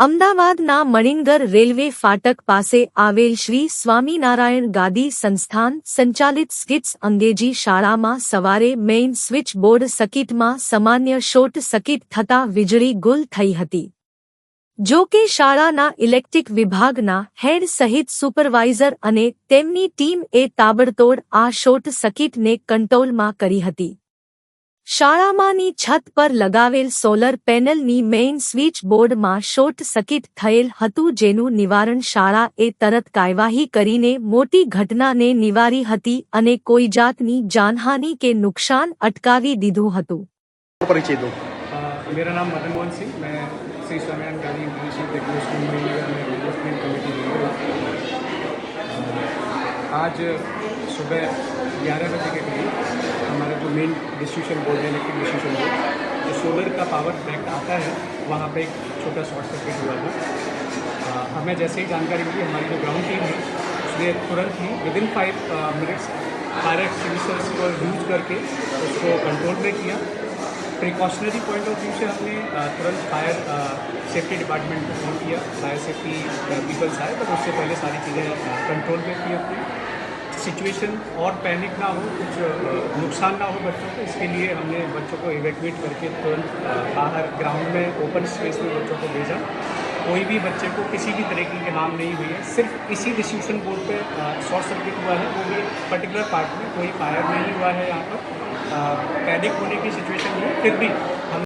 અમદાવાદના મણિંગર રેલવે ફાટક પાસે આવેલ શ્રી સ્વામિનારાયણ ગાદી સંસ્થાન સંચાલિત સ્કિટ્સ અંગેજી શાળામાં સવારે મેઇન સ્વિચ બોર્ડ સકીટમાં સામાન્ય શોર્ટ સકીટ થતાં વીજળી ગુલ થઈ હતી. જો કે શાળાના ઇલેક્ટ્રિક વિભાગના હેડ સહિત સુપરવાઇઝર અને તેમની ટીમ એ તાબડતોડ આ શોર્ટ સકીટને કંટ્રોલમાં કરી હતી. શાળામાંની છત પર લગાવેલ સોલર પેનલની મેઇન સ્વિચ બોર્ડમાં શોર્ટ સર્કિટ થયેલ હતું જેનું નિવારણ શાળા એ તરત કાર્યવાહી કરીને મોટી ઘટનાને નિવારી હતી અને કોઈ જાતની જાનહાનિ કે નુકસાન અટકાવી દીધું હતું परिचय दो अ, मेरा नाम मदन मोहन सिंह मैं Shri Swaminarayan Gandhi English technical school में में डेवलपमेंट कमेटी मेंबर हूँ अ, आज सुबह 11 बजे के करीब हमारा जो मेन डिस्ट्रीब्यूशन बोर्ड है इलेक्ट्रिक डिस्ट्रीब्यूशन बोर्ड जो सोलर का पावर प्लांट आता है, वहाँ पे एक छोटा शॉर्ट सर्किट हुआ था। हमें जैसे ही जानकारी मिली, हमारी जो ग्राउंड टीम है, उसने तुरंत ही within five minutes fire extinguishers को यूज़ करके उसको कंट्रोल में किया। प्रिकॉशनरी पॉइंट ऑफ़ व्यू से हमने तुरंत फायर सेफ्टी डिपार्टमेंट को फ़ोन किया। फायर सेफ्टी पीपल्स आए बट उससे पहले सारी चीज़ें कंट्रोल में की अपनी। सिचुएशन और पैनिक ना हो, कुछ नुकसान ना हो बच्चों को, इसके लिए हमने बच्चों को इवैक्यूएट करके तुरंत बाहर ग्राउंड में ओपन स्पेस में बच्चों को भेजा। कोई भी बच्चे को किसी भी तरीके की हार्म नहीं हुई है। सिर्फ़ इसी डिस्ट्रीब्यूशन बोर्ड पे शॉर्ट सर्किट हुआ है। वो भी पर्टिकुलर पार्ट में, कोई फायर नहीं हुआ है यहाँ पर। पैनिक होने की सिचुएशन है। फिर भी